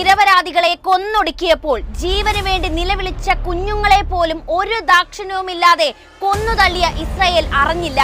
നിരപരാധികളെ കൊന്നൊടുക്കിയപ്പോൾ ജീവന് വേണ്ടി നിലവിളിച്ച കുഞ്ഞുങ്ങളെ പോലും ഒരു ദാക്ഷിണ്യവുമില്ലാതെ കൊന്നുതള്ളിയ ഇസ്രയേൽ അറിഞ്ഞില്ല.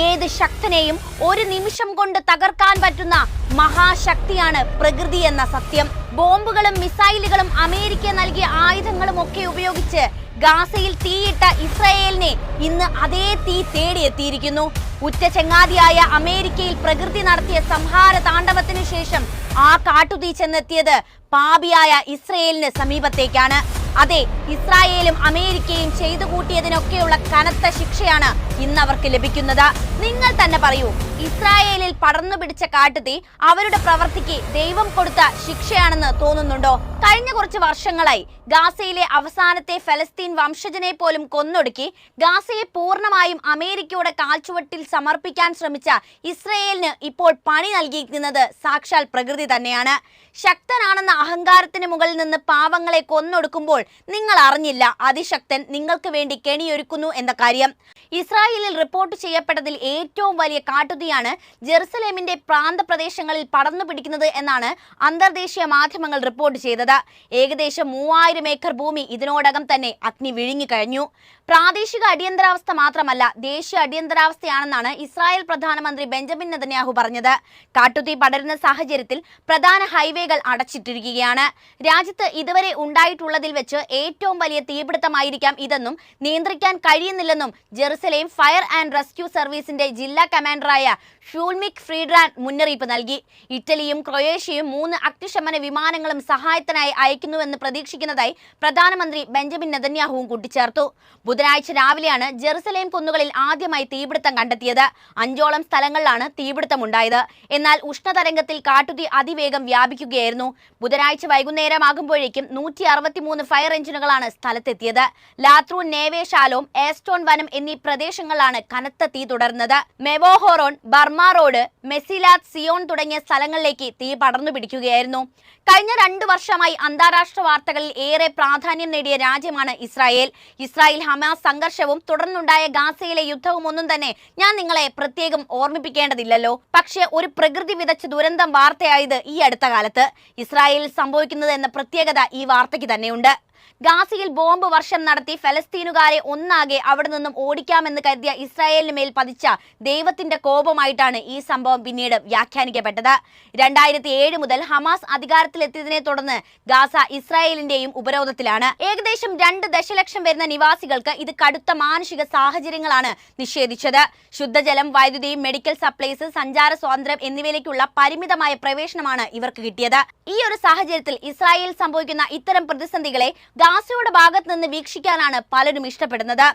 ഏത് ശക്തനെയും ഒരു നിമിഷം കൊണ്ട് തകർക്കാൻ പറ്റുന്ന മഹാശക്തിയാണ് പ്രകൃതി എന്ന സത്യം. ബോംബുകളും മിസൈലുകളും അമേരിക്ക നൽകിയ ആയുധങ്ങളും ഒക്കെ ഉപയോഗിച്ച് ഗാസയിൽ തീയിട്ട ഇസ്രയേലിനെ ഇന്ന് അതേ തീ തേടിയെത്തിയിരിക്കുന്നു. ഉറ്റ ചെങ്ങാതിയായ അമേരിക്കയിൽ പ്രകൃതി നടത്തിയ സംഹാര താണ്ഡവത്തിനു ശേഷം ആ കാട്ടുതീ ചെന്നെത്തിയത് പാപിയായ ഇസ്രയേലിന് സമീപത്തേക്കാണ്. അതെ ഇസ്രായേലും അമേരിക്കയും ചെയ്തു കൂട്ടിയതിനൊക്കെയുള്ള കനത്ത ശിക്ഷയാണ് ഇന്ന് അവർക്ക് ലഭിക്കുന്നത്. നിങ്ങൾ തന്നെ പറയൂ ഇസ്രായേലിൽ പടർന്നു പിടിച്ച കാട്ടുതീ അവരുടെ പ്രവർത്തിക്ക് ദൈവം കൊടുത്ത ശിക്ഷയാണെന്ന് തോന്നുന്നുണ്ടോ? കഴിഞ്ഞ കുറച്ച് വർഷങ്ങളായി ഗാസയിലെ അവസാനത്തെ ഫലസ്തീൻ വംശജനെ പോലും കൊന്നൊടുക്കി ഗാസയെ പൂർണമായും അമേരിക്കയുടെ കാൽച്ചുവട്ടിൽ സമർപ്പിക്കാൻ ശ്രമിച്ച ഇസ്രയേലിന് ഇപ്പോൾ പണി നൽകിയിരിക്കുന്നത് സാക്ഷാൽ പ്രകൃതി തന്നെയാണ്. ശക്തനാണെന്ന അഹങ്കാരത്തിന് മുകളിൽ നിന്ന് പാവങ്ങളെ കൊന്നൊടുക്കുമ്പോൾ നിങ്ങൾ അറിഞ്ഞില്ല. അതിശക്തൻ നിങ്ങൾക്ക് വേണ്ടി കെണിയൊരുക്കുന്നു എന്ന കാര്യം. ഇസ്രായേലിൽ റിപ്പോർട്ട് ചെയ്യപ്പെട്ടതിൽ ഏറ്റവും വലിയ കാട്ടുതീയാണ് ജെറുസലേമിന്റെ പ്രാന്തപ്രദേശങ്ങളിൽ പടർന്നു പിടിക്കുന്നത് എന്നാണ് അന്തർദേശീയ മാധ്യമങ്ങൾ റിപ്പോർട്ട് ചെയ്തത്. ഏകദേശം മൂവായിരം ഏക്കർ ഭൂമി ഇതിനോടകം തന്നെ അഗ്നി വിഴുങ്ങിക്കഴിഞ്ഞു പ്രാദേശിക അടിയന്തരാവസ്ഥ മാത്രമല്ല ദേശീയ അടിയന്തരാവസ്ഥയാണെന്നാണ് ഇസ്രായേൽ പ്രധാനമന്ത്രി ബെഞ്ചമിൻ നെതന്യാഹു പറഞ്ഞത്. കാട്ടുതീ പടരുന്ന സാഹചര്യത്തിൽ പ്രധാന ഹൈവേകൾ അടച്ചിട്ടിരിക്കുകയാണ്. രാജ്യത്ത് ഇതുവരെ ഉണ്ടായിട്ടുള്ളതിൽ വെച്ച് ഏറ്റവും വലിയ തീപിടുത്തമായിരിക്കാം ഇതെന്നും നിയന്ത്രിക്കാൻ കഴിയുന്നില്ലെന്നും ജെറുസലേം ഫയർ ആൻഡ് റെസ്ക്യൂ സർവീസിന്റെ ജില്ലാ കമാൻഡറായ ഷൂൾമിക് ഫ്രീഡ്രാൻ മുന്നറിയിപ്പ് നൽകി. ഇറ്റലിയും ക്രൊയേഷ്യയും മൂന്ന് അഗ്നിശമന വിമാനങ്ങളും സഹായത്തിനായി അയക്കുന്നുവെന്ന് പ്രതീക്ഷിക്കുന്നതായി പ്രധാനമന്ത്രി ബെഞ്ചമിൻ നെതന്യാഹുവും കൂട്ടിച്ചേർത്തു. ബുധനാഴ്ച രാവിലെയാണ് ജെറുസലേം കുന്നുകളിൽ ആദ്യമായി തീപിടുത്തം കണ്ടെത്തിയത്. അഞ്ചോളം സ്ഥലങ്ങളിലാണ് തീപിടുത്തമുണ്ടായത്. എന്നാൽ ഉഷ്ണതരംഗത്തിൽ കാട്ടുതീ അതിവേഗം വ്യാപിക്കുകയായിരുന്നു. ബുധനാഴ്ച വൈകുന്നേരമാകുമ്പോഴേക്കും നൂറ്റി അറുപത്തിമൂന്ന് ഫയർ എഞ്ചിനുകളാണ് സ്ഥലത്തെത്തിയത്. ലാത്രൂൺ നേവേശാലോം ഏസ്റ്റോൺ വനം എന്നീ പ്രദേശങ്ങളിലാണ് കനത്ത തീ തുടർന്നത് Mevo Horon Burma Road Mesilat Zion തുടങ്ങിയ സ്ഥലങ്ങളിലേക്ക് തീ പടർന്നു പിടിക്കുകയായിരുന്നു. കഴിഞ്ഞ രണ്ടു വർഷമായി അന്താരാഷ്ട്ര വാർത്തകളിൽ ഏറെ പ്രാധാന്യം നേടിയ രാജ്യമാണ് ഇസ്രായേൽ. ഇസ്രായേൽ ഹമാസ് സംഘർഷവും തുടർന്നുണ്ടായ ഗാസയിലെ യുദ്ധവും ഒന്നും തന്നെ ഞാൻ നിങ്ങളെ പ്രത്യേകം ഓർമ്മിപ്പിക്കേണ്ടതില്ലല്ലോ. പക്ഷേ ഒരു പ്രകൃതി വിതച്ച ദുരന്തം വാർത്തയായത് ഈ അടുത്ത കാലത്ത്. ഇസ്രായേലിൽ സംഭവിക്കുന്നത് എന്ന പ്രത്യേകത ഈ വാർത്തയ്ക്ക് തന്നെയുണ്ട്. ഗാസയിൽ ബോംബ് വർഷം നടത്തി ഫലസ്തീനുകാരെ ഒന്നാകെ അവിടെ നിന്നും ഓടിക്കാമെന്ന് കരുതിയ ഇസ്രായേലിന് മേൽ പതിച്ച ദൈവത്തിന്റെ കോപമായിട്ടാണ് ഈ സംഭവം പിന്നീട് വ്യാഖ്യാനിക്കപ്പെട്ടത്. രണ്ടായിരത്തി ഏഴ് മുതൽ ഹമാസ് അധികാരത്തിലെത്തിയതിനെ തുടർന്ന് ഗാസ ഇസ്രായേലിന്റെയും ഉപരോധത്തിലാണ്. ഏകദേശം രണ്ട് ദശലക്ഷം വരുന്ന നിവാസികൾക്ക് ഇത് കടുത്ത മാനുഷിക സാഹചര്യങ്ങളാണ് നിഷേധിച്ചത്. ശുദ്ധജലം വൈദ്യുതി മെഡിക്കൽ സപ്ലൈസ് സഞ്ചാര സ്വാതന്ത്ര്യം എന്നിവയിലേക്കുള്ള പരിമിതമായ പ്രവേശനമാണ് ഇവർക്ക് കിട്ടിയത്. ഈ ഒരു സാഹചര്യത്തിൽ ഇസ്രായേൽ സംഭവിക്കുന്ന ഇത്തരം പ്രതിസന്ധികളെ ഗാസയുടെ ഭാഗത്ത് നിന്ന് വീക്ഷിക്കാനാണ് പലരും ഇഷ്ടപ്പെടുന്നത്.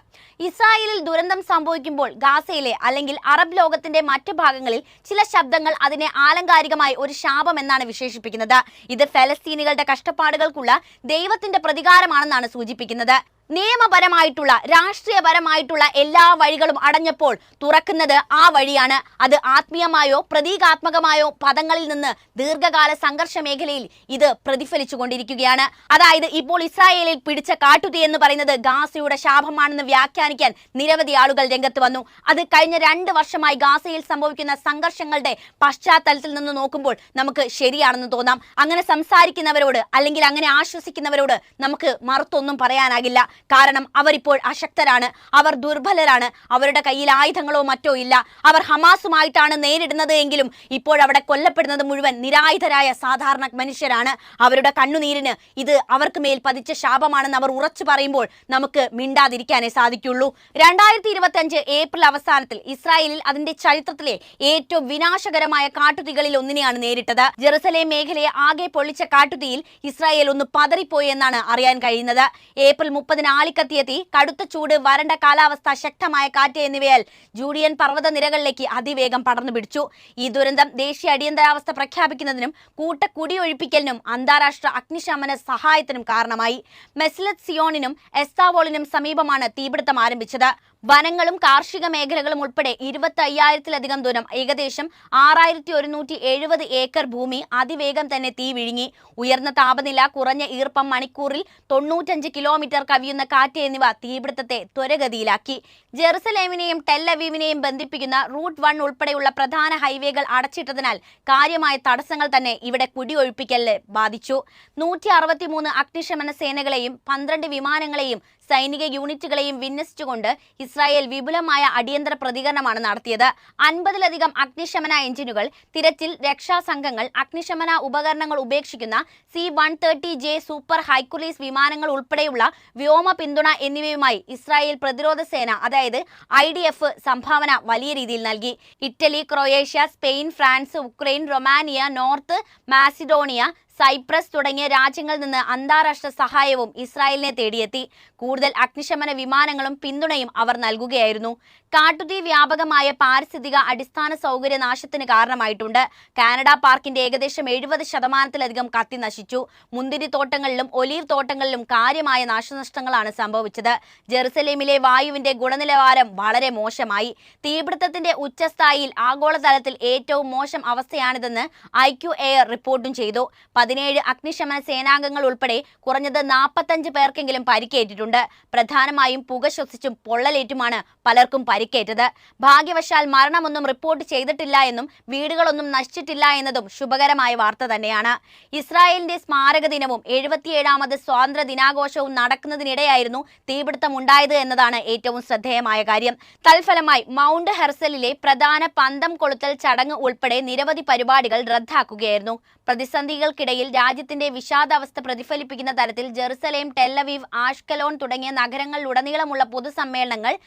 ഇസ്രായേലിൽ ദുരന്തം സംഭവിക്കുമ്പോൾ ഗാസയിലെ അല്ലെങ്കിൽ അറബ് ലോകത്തിന്റെ മറ്റ് ഭാഗങ്ങളിൽ ചില ശബ്ദങ്ങൾ അതിനെ ആലങ്കാരികമായി ഒരു ശാപം എന്നാണ് വിശേഷിപ്പിക്കുന്നത്. ഇത് ഫലസ്തീനികളുടെ കഷ്ടപ്പാടുകൾക്കുള്ള ദൈവത്തിന്റെ പ്രതികാരമാണെന്നാണ് സൂചിപ്പിക്കുന്നത്. നിയമപരമായിട്ടുള്ള രാഷ്ട്രീയപരമായിട്ടുള്ള എല്ലാ വഴികളും അടഞ്ഞപ്പോൾ തുറക്കുന്നത് ആ വഴിയാണ്. അത് ആത്മീയമായോ പ്രതീകാത്മകമായോ പദങ്ങളിൽ നിന്ന് ദീർഘകാല സംഘർഷ മേഖലയിൽ ഇത് പ്രതിഫലിച്ചു കൊണ്ടിരിക്കുകയാണ് അതായത് ഇപ്പോൾ ഇസ്രായേലിൽ പിടിച്ച കാട്ടുതീ എന്ന് പറയുന്നത് ഗാസയുടെ ശാപമാണെന്ന് വ്യാഖ്യാനിക്കാൻ നിരവധി ആളുകൾ രംഗത്ത് വന്നു. അത് കഴിഞ്ഞ രണ്ട് വർഷമായി ഗാസയിൽ സംഭവിക്കുന്ന സംഘർഷങ്ങളുടെ പശ്ചാത്തലത്തിൽ നിന്ന് നോക്കുമ്പോൾ നമുക്ക് ശരിയാണെന്ന് തോന്നാം. അങ്ങനെ സംസാരിക്കുന്നവരോട് അല്ലെങ്കിൽ അങ്ങനെ ആശ്വസിക്കുന്നവരോട് നമുക്ക് മറുത്തൊന്നും പറയാനാകില്ല. കാരണം അവരിപ്പോൾ അശക്തരാണ് അവർ ദുർബലരാണ് അവരുടെ കയ്യിൽ ആയുധങ്ങളോ മറ്റോ ഇല്ല. അവർ ഹമാസുമായിട്ടാണ് നേരിടുന്നത് എങ്കിലും ഇപ്പോൾ അവിടെ കൊല്ലപ്പെടുന്നത് മുഴുവൻ നിരായുധരായ സാധാരണ മനുഷ്യരാണ്. അവരുടെ കണ്ണുനീരിന് ഇത് അവർക്ക് മേൽ പതിച്ച ശാപമാണെന്ന് അവർ ഉറച്ചു പറയുമ്പോൾ നമുക്ക് മിണ്ടാതിരിക്കാനേ സാധിക്കുള്ളൂ. രണ്ടായിരത്തി ഇരുപത്തിയഞ്ച് ഏപ്രിൽ അവസാനത്തിൽ ഇസ്രായേലിൽ അതിന്റെ ചരിത്രത്തിലെ ഏറ്റവും വിനാശകരമായ കാട്ടുതികളിൽ ഒന്നിനെയാണ് നേരിട്ടത്. ജെറുസലേം മേഖലയെ ആകെ പൊള്ളിച്ച കാട്ടുതീയിൽ ഇസ്രായേൽ ഒന്ന് പതറിപ്പോയി എന്നാണ് അറിയാൻ കഴിയുന്നത്. ഏപ്രിൽ മുപ്പതിന് തീ കടുത്ത ചൂട് വരണ്ട കാലാവസ്ഥ ശക്തമായ കാറ്റ് എന്നിവയാൽ ജൂഡിയൻ പർവത നിരകളിലേക്ക് അതിവേഗം പടർന്നു പിടിച്ചു. ഈ ദുരന്തം ദേശീയ അടിയന്തരാവസ്ഥ പ്രഖ്യാപിക്കുന്നതിനും കൂട്ട കുടിയൊഴിപ്പിക്കലിനും അന്താരാഷ്ട്ര അഗ്നിശമന സഹായത്തിനും കാരണമായി. മെസ്ലറ്റ് സിയോണിനും എസ്താവോളിനും സമീപമാണ് തീപിടുത്തം ആരംഭിച്ചത്. വനങ്ങളും കാർഷിക മേഖലകളും ഉൾപ്പെടെ ഇരുപത്തി അയ്യായിരത്തിലധികം ദൂരം ഏകദേശം ആറായിരത്തി ഒരുന്നൂറ്റി എഴുപത് ഏക്കർ ഭൂമി അതിവേഗം തന്നെ തീ വിഴുങ്ങി. ഉയർന്ന താപനില കുറഞ്ഞ ഈർപ്പം മണിക്കൂറിൽ തൊണ്ണൂറ്റഞ്ച് കിലോമീറ്റർ കവിയുന്ന കാറ്റ് എന്നിവ തീപിടുത്തത്തെ ത്വരഗതിയിലാക്കി. ജെറുസലേമിനെയും ടെല്ലവീവിനെയും ബന്ധിപ്പിക്കുന്ന റൂട്ട് വൺ ഉൾപ്പെടെയുള്ള പ്രധാന ഹൈവേകൾ അടച്ചിട്ടതിനാൽ കാര്യമായ തടസ്സങ്ങൾ തന്നെ ഇവിടെ കുടിയൊഴിപ്പിക്കലിന് ബാധിച്ചു. നൂറ്റി അറുപത്തിമൂന്ന് അഗ്നിശമന സേനകളെയും പന്ത്രണ്ട് വിമാനങ്ങളെയും സൈനിക യൂണിറ്റുകളെയും വിന്യസിച്ചുകൊണ്ട് ഇസ്രായേൽ വിപുലമായ അടിയന്തര പ്രതികരണമാണ് നടത്തിയത്. അൻപതിലധികം അഗ്നിശമന എഞ്ചിനുകൾ തിരച്ചിൽ രക്ഷാസംഘങ്ങൾ അഗ്നിശമന ഉപകരണങ്ങൾ ഉപേക്ഷിക്കുന്ന C one thirty J Super Hercules വിമാനങ്ങൾ ഉൾപ്പെടെയുള്ള വ്യോമ പിന്തുണ എന്നിവയുമായി ഇസ്രായേൽ പ്രതിരോധ സേന അതായത് ഐ ഡി എഫ് സംഭാവന വലിയ രീതിയിൽ നൽകി. Italy Croatia Spain France Ukraine Romania North Macedonia Cyprus തുടങ്ങിയ രാജ്യങ്ങളിൽ നിന്ന് അന്താരാഷ്ട്ര സഹായവും ഇസ്രായേലിനെ തേടിയെത്തി. കൂടുതൽ അഗ്നിശമന വിമാനങ്ങളും പിന്തുണയും അവർ നൽകുകയായിരുന്നു. കാട്ടുതീ വ്യാപകമായ പാരിസ്ഥിതിക അടിസ്ഥാന സൗകര്യ നാശത്തിന് കാരണമായിട്ടുണ്ട്. കാനഡ പാർക്കിന്റെ ഏകദേശം എഴുപത് ശതമാനത്തിലധികം കത്തി നശിച്ചു. മുന്തിരി തോട്ടങ്ങളിലും ഒലീവ് തോട്ടങ്ങളിലും കാര്യമായ നാശനഷ്ടങ്ങളാണ് സംഭവിച്ചത്. ജെറുസലേമിലെ വായുവിന്റെ ഗുണനിലവാരം വളരെ മോശമായി. തീപിടുത്തത്തിന്റെ ഉച്ചസ്ഥായിയിൽ ആഗോളതലത്തിൽ ഏറ്റവും മോശം അവസ്ഥയാണിതെന്ന് ഐക്യു എയർ റിപ്പോർട്ടും ചെയ്തു. പതിനേഴ് അഗ്നിശമന സേനാംഗങ്ങൾ ഉൾപ്പെടെ കുറഞ്ഞത് നാൽപ്പത്തഞ്ച് പേർക്കെങ്കിലും പരിക്കേറ്റിട്ടുണ്ട്. പ്രധാനമായും പുക ശ്വസിച്ചും പൊള്ളലേറ്റുമാണ് പലർക്കും പരിക്കേറ്റത്. ഭാഗ്യവശാൽ മരണമൊന്നും റിപ്പോർട്ട് ചെയ്തിട്ടില്ല എന്നും വീടുകളൊന്നും നശിച്ചിട്ടില്ല എന്നതും ശുഭകരമായ വാർത്ത തന്നെയാണ്. ഇസ്രായേലിന്റെ സ്മാരക ദിനവും എഴുപത്തിയേഴാമത് സ്വാതന്ത്ര്യ ദിനാഘോഷവും നടക്കുന്നതിനിടെയായിരുന്നു തീപിടുത്തം ഉണ്ടായത് എന്നതാണ് ഏറ്റവും ശ്രദ്ധേയമായ കാര്യം. തൽഫലമായി മൗണ്ട് ഹെർസലിലെ പ്രധാന പന്തം കൊളുത്തൽ ചടങ്ങ് ഉൾപ്പെടെ നിരവധി പരിപാടികൾ റദ്ദാക്കുകയായിരുന്നു. പ്രതിസന്ധികൾക്കിടയിൽ രാജ്യത്തിന്റെ വിഷാദാവസ്ഥ പ്രതിഫലിപ്പിക്കുന്ന തരത്തിൽ ജെറുസലേം ടെല്ലവീവ് ആഷ്കലോൺ തുടങ്ങിയ നഗരങ്ങളിലുടനീളമുള്ള പൊതുസമ്മേളനങ്ങൾ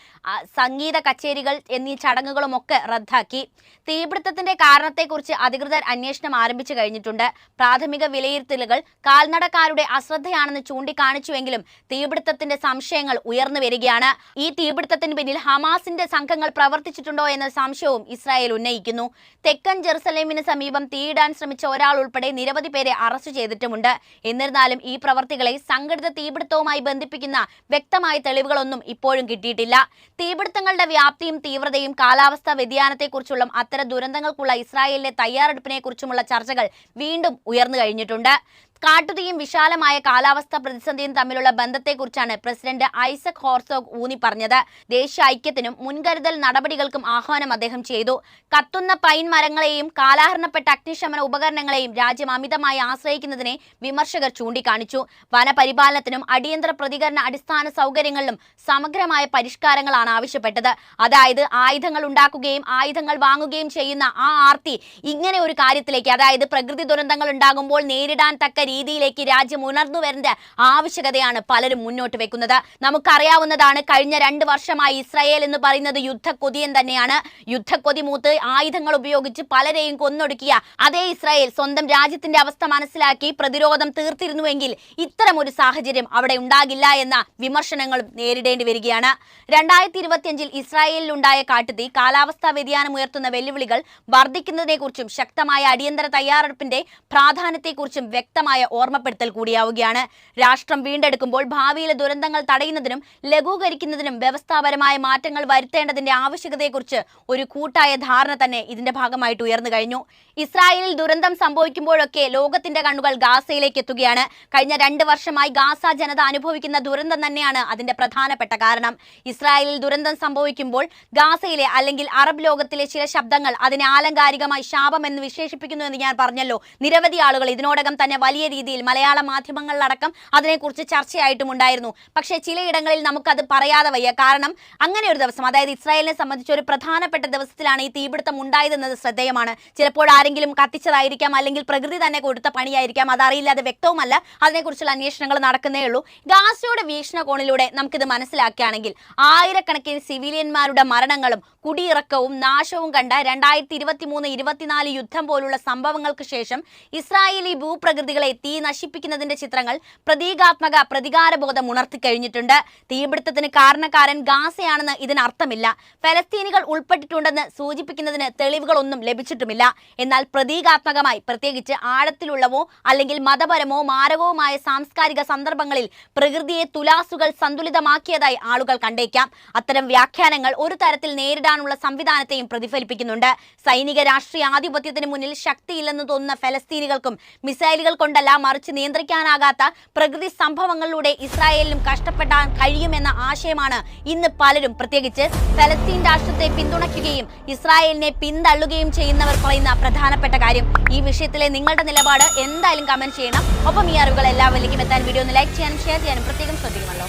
സംഗീത കച്ചേരികൾ എന്നീ ചടങ്ങുകളുമൊക്കെ റദ്ദാക്കി. തീപിടുത്തത്തിന്റെ കാരണത്തെക്കുറിച്ച് അധികൃതർ അന്വേഷണം ആരംഭിച്ചു കഴിഞ്ഞിട്ടുണ്ട്. പ്രാഥമിക വിലയിരുത്തലുകൾ കാൽനടക്കാരുടെ അശ്രദ്ധയാണെന്ന് ചൂണ്ടിക്കാണിച്ചുവെങ്കിലും തീപിടുത്തത്തിന്റെ സംശയങ്ങൾ ഉയർന്നു വരികയാണ്. ഈ തീപിടുത്തത്തിന് പിന്നിൽ ഹമാസിന്റെ സംഘങ്ങൾ പ്രവർത്തിച്ചിട്ടുണ്ടോ എന്ന സംശയവും ഇസ്രായേൽ ഉന്നയിക്കുന്നു. തെക്കൻ ജെറുസലേമിന് സമീപം തീയിടാൻ ശ്രമിച്ച ഒരാൾ ഉൾപ്പെടെ നിരവധി പേരെ അറസ്റ്റ് ചെയ്തിട്ടുമുണ്ട്. എന്നിരുന്നാലും ഈ പ്രവർത്തികളെ സംഘടിത തീപിടുത്തവുമായി ബന്ധിപ്പിക്കുന്ന വ്യക്തമായ തെളിവുകളൊന്നും ഇപ്പോഴും കിട്ടിയിട്ടില്ല. തീപിടുത്തങ്ങളുടെ വ്യാപ്തിയും തീവ്രതയും കാലാവസ്ഥാ വ്യതിയാനത്തെക്കുറിച്ചുള്ള അത്തരം ദുരന്തങ്ങൾക്കുള്ള ഇസ്രായേലിലെ തയ്യാറെടുപ്പിനെക്കുറിച്ചുമുള്ള ചർച്ചകൾ വീണ്ടും ഉയർന്നു കഴിഞ്ഞിട്ടുണ്ട്. കാട്ടുതീയും വിശാലമായ കാലാവസ്ഥാ പ്രതിസന്ധിയും തമ്മിലുള്ള ബന്ധത്തെക്കുറിച്ചാണ് പ്രസിഡന്റ് ഐസക് ഹോർസോഗ് ഊന്നി പറഞ്ഞത്. ദേശീയ ഐക്യത്തിനും മുൻകരുതൽ നടപടികൾക്കും ആഹ്വാനം അദ്ദേഹം ചെയ്തു. കത്തുന്ന പൈൻ മരങ്ങളെയും കാലാഹരണപ്പെട്ട അഗ്നിശമന ഉപകരണങ്ങളെയും രാജ്യം അമിതമായി ആശ്രയിക്കുന്നതിനെ വിമർശകർ ചൂണ്ടിക്കാണിച്ചു. വനപരിപാലനത്തിനും അടിയന്തര പ്രതികരണ അടിസ്ഥാന സൗകര്യങ്ങളിലും സമഗ്രമായ പരിഷ്കാരങ്ങളാണ് ആവശ്യപ്പെട്ടത്. അതായത് ആയുധങ്ങൾ ഉണ്ടാക്കുകയും ആയുധങ്ങൾ വാങ്ങുകയും ചെയ്യുന്ന ആ ആർത്തി ഇങ്ങനെ ഒരു കാര്യത്തിലേക്ക് അതായത് പ്രകൃതി ദുരന്തങ്ങൾ ഉണ്ടാകുമ്പോൾ നേരിടാൻ തക്ക രീതിയിലേക്ക് രാജ്യം ഉണർന്നു വരുന്ന ആവശ്യകതയാണ് പലരും മുന്നോട്ട് വെക്കുന്നത്. നമുക്കറിയാവുന്നതാണ് കഴിഞ്ഞ രണ്ട് വർഷമായി ഇസ്രായേൽ എന്ന് പറയുന്നത് യുദ്ധക്കൊതിയൻ തന്നെയാണ്. യുദ്ധക്കൊതി മൂത്ത് ആയുധങ്ങൾ ഉപയോഗിച്ച് പലരെയും കൊന്നൊടുക്കിയ അതേ ഇസ്രായേൽ സ്വന്തം രാജ്യത്തിന്റെ അവസ്ഥ മനസ്സിലാക്കി പ്രതിരോധം തീർത്തിരുന്നുവെങ്കിൽ ഇത്തരം ഒരു സാഹചര്യം അവിടെ ഉണ്ടാകില്ല എന്ന വിമർശനങ്ങളും നേരിടേണ്ടി വരികയാണ്. രണ്ടായിരത്തി ഇരുപത്തിയഞ്ചിൽ ഇസ്രായേലിലുണ്ടായ കാട്ടുതീ കാലാവസ്ഥാ വ്യതിയാനം ഉയർത്തുന്ന വെല്ലുവിളികൾ വർദ്ധിക്കുന്നതിനെക്കുറിച്ചും ശക്തമായ അടിയന്തര തയ്യാറെടുപ്പിന്റെ പ്രാധാന്യത്തെക്കുറിച്ചും വ്യക്തമായ ഓർമ്മപ്പെടുത്തൽ കൂടിയാവുകയാണ്. രാഷ്ട്രം വീണ്ടെടുക്കുമ്പോൾ ഭാവിയിലെ ദുരന്തങ്ങൾ തടയുന്നതിനും ലഘൂകരിക്കുന്നതിനും വ്യവസ്ഥാപരമായ മാറ്റങ്ങൾ വരുത്തേണ്ടതിന്റെ ആവശ്യകതയെക്കുറിച്ച് ഒരു കൂട്ടായ ധാരണ തന്നെ ഇതിന്റെ ഭാഗമായിട്ട് ഉയർന്നു കഴിഞ്ഞു. ഇസ്രായേലിൽ ദുരന്തം സംഭവിക്കുമ്പോഴൊക്കെ ലോകത്തിന്റെ കണ്ണുകൾ ഗാസയിലേക്ക് എത്തുകയാണ്. കഴിഞ്ഞ രണ്ട് വർഷമായി ഗാസ ജനത അനുഭവിക്കുന്ന ദുരന്തം തന്നെയാണ് അതിന്റെ പ്രധാനപ്പെട്ട കാരണം. ഇസ്രായേലിൽ ദുരന്തം സംഭവിക്കുമ്പോൾ ഗാസയിലെ അല്ലെങ്കിൽ അറബ് ലോകത്തിലെ ചില ശബ്ദങ്ങൾ അതിനെ ആലങ്കാരികമായി ശാപം എന്ന് വിശേഷിപ്പിക്കുന്നു എന്ന് ഞാൻ പറഞ്ഞല്ലോ. നിരവധി ആളുകൾ ഇതിനോടകം തന്നെ വലിയ രീതിയിൽ മലയാള മാധ്യമങ്ങളിലടക്കം അതിനെക്കുറിച്ച് ചർച്ചയായിട്ടും ഉണ്ടായിരുന്നു പക്ഷേ ചിലയിടങ്ങളിൽ നമുക്കത് പറയാതെ വയ്യ. കാരണം അങ്ങനെ ഒരു ദിവസം അതായത് ഇസ്രായേലിനെ സംബന്ധിച്ച് ഒരു പ്രധാനപ്പെട്ട ദിവസത്തിലാണ് ഈ തീപിടുത്തം ഉണ്ടായതെന്നത് ശ്രദ്ധേയമാണ്. ചിലപ്പോൾ ആരെങ്കിലും കത്തിച്ചതായിരിക്കാം അല്ലെങ്കിൽ പ്രകൃതി തന്നെ കൊടുത്ത പണിയായിരിക്കാം. അതറിയില്ലാതെ വ്യക്തവുമല്ല അതിനെക്കുറിച്ചുള്ള അന്വേഷണങ്ങൾ നടക്കുന്നേ ഉള്ളൂ. ഗാസയുടെ വീക്ഷണകോണിലൂടെ നമുക്കിത് മനസ്സിലാക്കുകയാണെങ്കിൽ ആയിരക്കണക്കിന് സിവിലിയന്മാരുടെ മരണങ്ങളും കുടിയിറക്കവും നാശവും കണ്ട രണ്ടായിരത്തി ഇരുപത്തി മൂന്ന് ഇരുപത്തിനാല് യുദ്ധം പോലുള്ള സംഭവങ്ങൾക്ക് ശേഷം ഇസ്രായേലി ഭൂപ്രകൃതികളെ തീ നശിപ്പിക്കുന്നതിന്റെ ചിത്രങ്ങൾ പ്രതീകാത്മക പ്രതികാരബോധം ഉണർത്തിക്കഴിഞ്ഞിട്ടുണ്ട് തീപിടുത്തത്തിന് കാരണക്കാരൻ ഗാസയാണെന്ന് ഇതിനർത്ഥമില്ല. ഫലസ്തീനികൾ ഉൾപ്പെട്ടിട്ടുണ്ടെന്ന് സൂചിപ്പിക്കുന്നതിന് തെളിവുകളൊന്നും ലഭിച്ചിട്ടുമില്ല. എന്നാൽ പ്രതീകാത്മകമായി പ്രത്യേകിച്ച് ആഴത്തിലുള്ളവോ അല്ലെങ്കിൽ മതപരമോ മാരകവുമായ സാംസ്കാരിക സന്ദർഭങ്ങളിൽ പ്രകൃതിയെ തുലാസുകൾ സന്തുലിതമാക്കിയതായി ആളുകൾ കണ്ടേക്കാം. അത്തരം വ്യാഖ്യാനങ്ങൾ ഒരു തരത്തിൽ നേരിടാനുള്ള സംവിധാനത്തെയും പ്രതിഫലിപ്പിക്കുന്നുണ്ട്. സൈനിക രാഷ്ട്രീയ ആധിപത്യത്തിന് മുന്നിൽ ശക്തിയില്ലെന്ന് തോന്നുന്ന ഫലസ്തീനികൾക്കും മിസൈലുകൾ കൊണ്ടല്ല മറിച്ച് നിയന്ത്രിക്കാനാകാത്ത പ്രകൃതി സംഭവങ്ങളിലൂടെ ഇസ്രായേലിനും കഷ്ടപ്പെടാൻ കഴിയുമെന്ന ആശയമാണ് ഇന്ന് പലരും പ്രത്യേകിച്ച് ഫലസ്തീൻ രാഷ്ട്രത്തെ പിന്തുണയ്ക്കുകയും ഇസ്രായേലിനെ പിന്തള്ളുകയും ചെയ്യുന്നവർ പറയുന്ന പ്രധാനപ്പെട്ട കാര്യം. ഈ വിഷയത്തിലെ നിങ്ങളുടെ നിലപാട് എന്തായാലും കമന്റ് ചെയ്യണം. ഒപ്പം ഈ അറിവുകൾ എല്ലാവരിലേക്കും എത്താൻ വീഡിയോ ഒന്ന് ലൈക്ക് ചെയ്യാനും ഷെയർ ചെയ്യാനും പ്രത്യേകം ശ്രദ്ധിക്കുമല്ലോ